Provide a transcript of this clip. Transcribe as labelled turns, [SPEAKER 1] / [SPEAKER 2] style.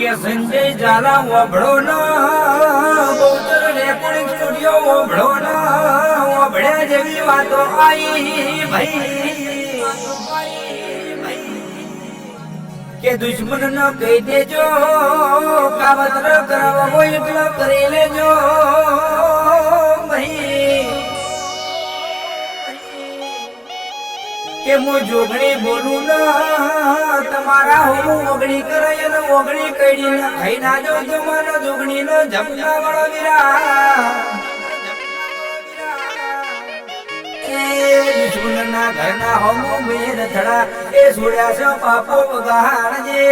[SPEAKER 1] કે સંજય ઝાલા ઓભળો ના. Recording studio ઓભળો ના. ઓભળ્યા જેવી વાતો આઈ ભાઈ. કે દુશ્મન ન કહી દેજો. કાવતર કરાવવા હોય એટલો કરી લેજો. ભાઈ. કે હું જોગણી બોલું ના. ઓગણી ઓગણી ના વીરા એ ઘરના હોમો મેર એ છોડ્યા છે પાપો વગાડજે